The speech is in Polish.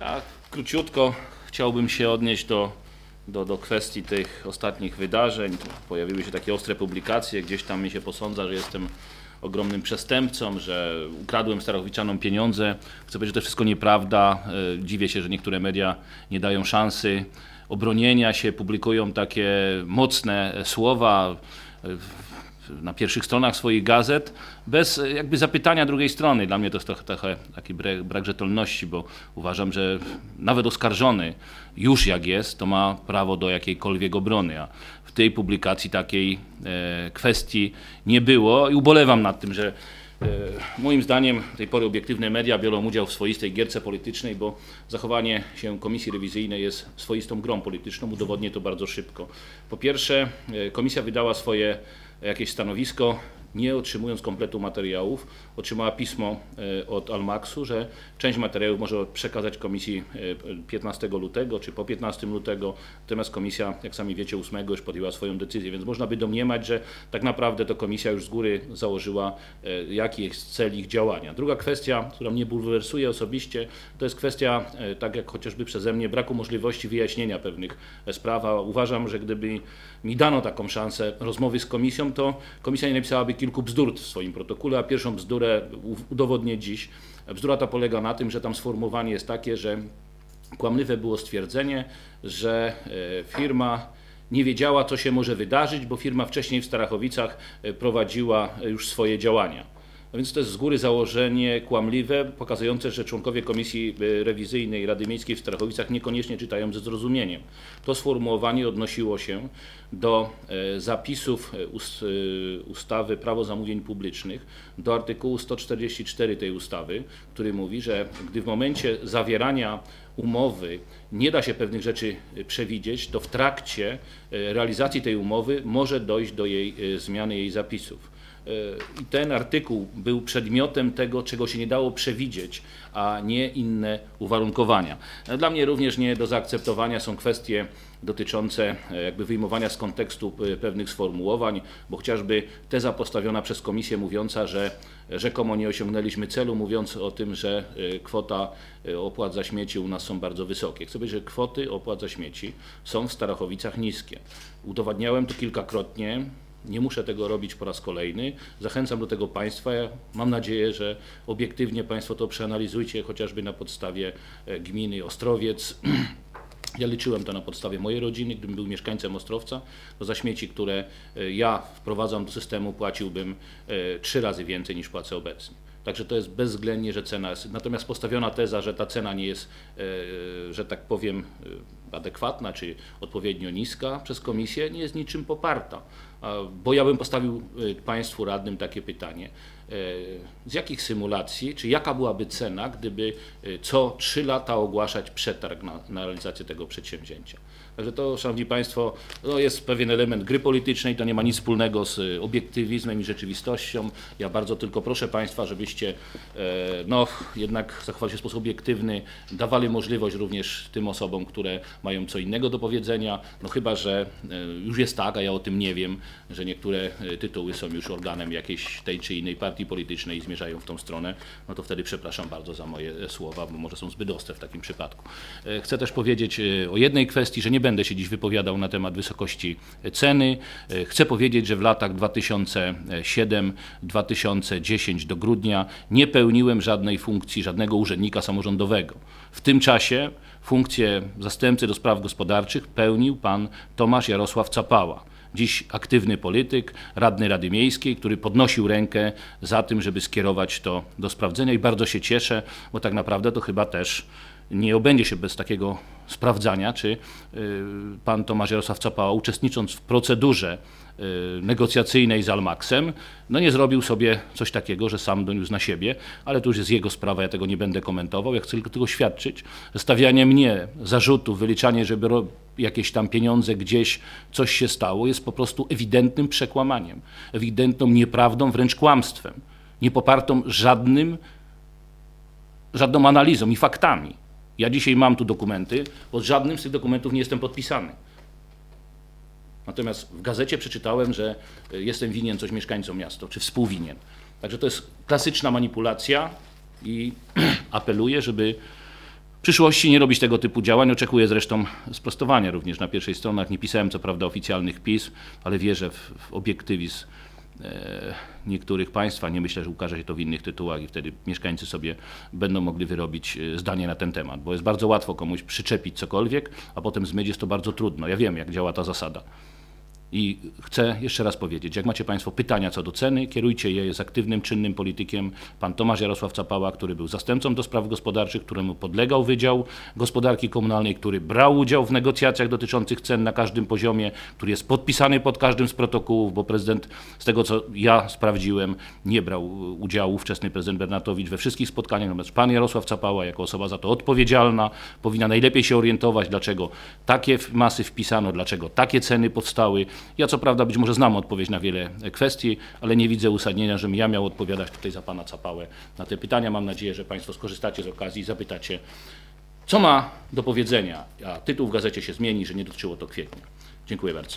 Ja króciutko chciałbym się odnieść do, do, do kwestii tych ostatnich wydarzeń. Pojawiły się takie ostre publikacje, gdzieś tam mi się posądza, że jestem ogromnym przestępcą, że ukradłem Starowiczanom pieniądze. Chcę powiedzieć, że to wszystko nieprawda. E, Dziwię się, że niektóre media nie dają szansy obronienia się, publikują takie mocne słowa e, na pierwszych stronach swoich gazet bez e, jakby zapytania drugiej strony. Dla mnie to jest trochę, taki brak, rzetelności, bo uważam, że nawet oskarżony już jak jest, to ma prawo do jakiejkolwiek obrony, a w tej publikacji takiej e, kwestii nie było i ubolewam nad tym, że Moim zdaniem do tej pory obiektywne media biorą udział w swoistej gierce politycznej, bo zachowanie się komisji rewizyjnej jest swoistą grą polityczną. Udowodnię to bardzo szybko. Po pierwsze, e, komisja wydała swoje jakieś stanowisko, nie otrzymując kompletu materiałów, otrzymała pismo e, od Almaksu, że część materiałów może przekazać komisji e, 15 lutego czy po 15 lutego, natomiast komisja, jak sami wiecie, 8 już podjęła swoją decyzję, więc można by domniemać, że tak naprawdę to komisja już z góry założyła, e, jaki jest cel ich działania. Druga kwestia, która mnie bulwersuje osobiście, to jest kwestia, e, tak jak chociażby przeze mnie, braku możliwości wyjaśnienia pewnych e, spraw. A Uważam, że gdyby mi dano taką szansę rozmowy z komisją, to komisja nie napisałaby kilku bzdur w swoim protokole, a pierwszą bzdurę udowodnię dziś. Bzdura ta polega na tym, że tam sformułowanie jest takie, że kłamliwe było stwierdzenie, że e, firma nie wiedziała, co się może wydarzyć, bo firma wcześniej w Starachowicach e, prowadziła e, już swoje działania. Więc to jest z góry założenie kłamliwe, pokazujące, że członkowie Komisji e, Rewizyjnej Rady Miejskiej w Starachowicach niekoniecznie czytają ze zrozumieniem. To sformułowanie odnosiło się do e, zapisów e, ustawy Prawo zamówień publicznych, do artykułu 144 tej ustawy, który mówi, że gdy w momencie zawierania umowy nie da się pewnych rzeczy przewidzieć, to w trakcie realizacji tej umowy może dojść do jej zmiany jej zapisów. E, I ten artykuł był przedmiotem tego, czego się nie dało przewidzieć, a nie inne uwarunkowania. E, Dla mnie również nie do zaakceptowania są kwestie dotyczące e, jakby wyjmowania z kontekstu pewnych sformułowań, bo chociażby teza postawiona przez komisję mówiąca, że rzekomo nie osiągnęliśmy celu, mówiąc o tym, że kwota opłat za śmieci u nas są bardzo wysokie. Chcę powiedzieć, że kwoty opłat za śmieci są w Starachowicach niskie. Udowadniałem to kilkakrotnie. Nie muszę tego robić po raz kolejny. Zachęcam do tego Państwa. Mam nadzieję, że obiektywnie Państwo to przeanalizujcie, chociażby na podstawie e, gminy Ostrowiec. Ja liczyłem to na podstawie mojej rodziny, gdybym był mieszkańcem Ostrowca, to za śmieci, które e, ja wprowadzam do systemu, płaciłbym e, trzy razy więcej niż płacę obecnie. Także to jest bezwzględnie, że cena jest. Natomiast postawiona teza, że ta cena nie jest, że tak powiem, adekwatna czy odpowiednio niska przez komisję, nie jest niczym poparta. Bo ja bym postawił e, Państwu radnym takie pytanie. E, Z jakich symulacji, czy jaka byłaby cena, gdyby e, co 3 lata ogłaszać przetarg na, na realizację tego przedsięwzięcia? Także to, Szanowni Państwo, no jest pewien element gry politycznej, to nie ma nic wspólnego z e, obiektywizmem i rzeczywistością. Ja bardzo tylko proszę Państwa, żebyście no, jednak zachowali się w sposób obiektywny, dawali możliwość również tym osobom, które mają co innego do powiedzenia, no chyba, że już jest tak, a ja o tym nie wiem, że niektóre tytuły są już organem jakiejś tej czy innej partii politycznej i zmierzają w tą stronę, no to wtedy przepraszam bardzo za moje słowa, bo może są zbyt ostre w takim przypadku. E, Chcę też powiedzieć e, o jednej kwestii, że nie będę się dziś wypowiadał na temat wysokości ceny. E, Chcę powiedzieć, że w latach 2007-2010 do grudnia nie pełniłem żadnej funkcji, żadnego urzędnika samorządowego. W tym czasie funkcję zastępcy do spraw gospodarczych pełnił pan Tomasz Jarosław Capała. Dziś aktywny polityk, radny Rady Miejskiej, który podnosił rękę za tym, żeby skierować to do sprawdzenia i bardzo się cieszę, bo tak naprawdę to chyba też nie obędzie się bez takiego sprawdzania, czy y, pan Tomasz Jarosław Capała uczestnicząc w procedurze y, negocjacyjnej z Almaksem, no nie zrobił sobie coś takiego, że sam doniósł na siebie, ale to już jest jego sprawa, ja tego nie będę komentował. Ja chcę tylko tylko świadczyć, stawianie mnie zarzutów, wyliczanie, żeby jakieś tam pieniądze gdzieś, coś się stało, jest po prostu ewidentnym przekłamaniem, ewidentną nieprawdą, wręcz kłamstwem, nie popartą żadnym żadną analizą i faktami. Ja dzisiaj mam tu dokumenty, z żadnym z tych dokumentów nie jestem podpisany. Natomiast w gazecie przeczytałem, że y, jestem winien coś mieszkańcom miasta, czy współwinien. Także to jest klasyczna manipulacja i apeluję, żeby przyszłości nie robić tego typu działań. Oczekuję zresztą sprostowania również na pierwszych stronach. Nie pisałem co prawda oficjalnych pism, ale wierzę w, w obiektywizm e, niektórych państwa. Nie myślę, że ukaże się to w innych tytułach i wtedy mieszkańcy sobie będą mogli wyrobić e, zdanie na ten temat, bo jest bardzo łatwo komuś przyczepić cokolwiek, a potem zmyć jest to bardzo trudno. Ja wiem, jak działa ta zasada. I chcę jeszcze raz powiedzieć, jak macie Państwo pytania co do ceny, kierujcie je z aktywnym, czynnym politykiem, pan Tomasz Jarosław Capała, który był zastępcą do spraw gospodarczych, któremu podlegał Wydział Gospodarki Komunalnej, który brał udział w negocjacjach dotyczących cen na każdym poziomie, który jest podpisany pod każdym z protokołów, bo prezydent, z tego co ja sprawdziłem, nie brał udziału. Ówczesny prezydent Bernatowicz we wszystkich spotkaniach, natomiast pan Jarosław Capała, jako osoba za to odpowiedzialna, powinna najlepiej się orientować, dlaczego takie masy wpisano, dlaczego takie ceny powstały, ja co prawda być może znam odpowiedź na wiele kwestii, ale nie widzę uzasadnienia, żebym ja miał odpowiadać tutaj za pana Capałę na te pytania. Mam nadzieję, że państwo skorzystacie z okazji i zapytacie, co ma do powiedzenia, a tytuł w gazecie się zmieni, że nie dotyczyło to kwietnia. Dziękuję bardzo.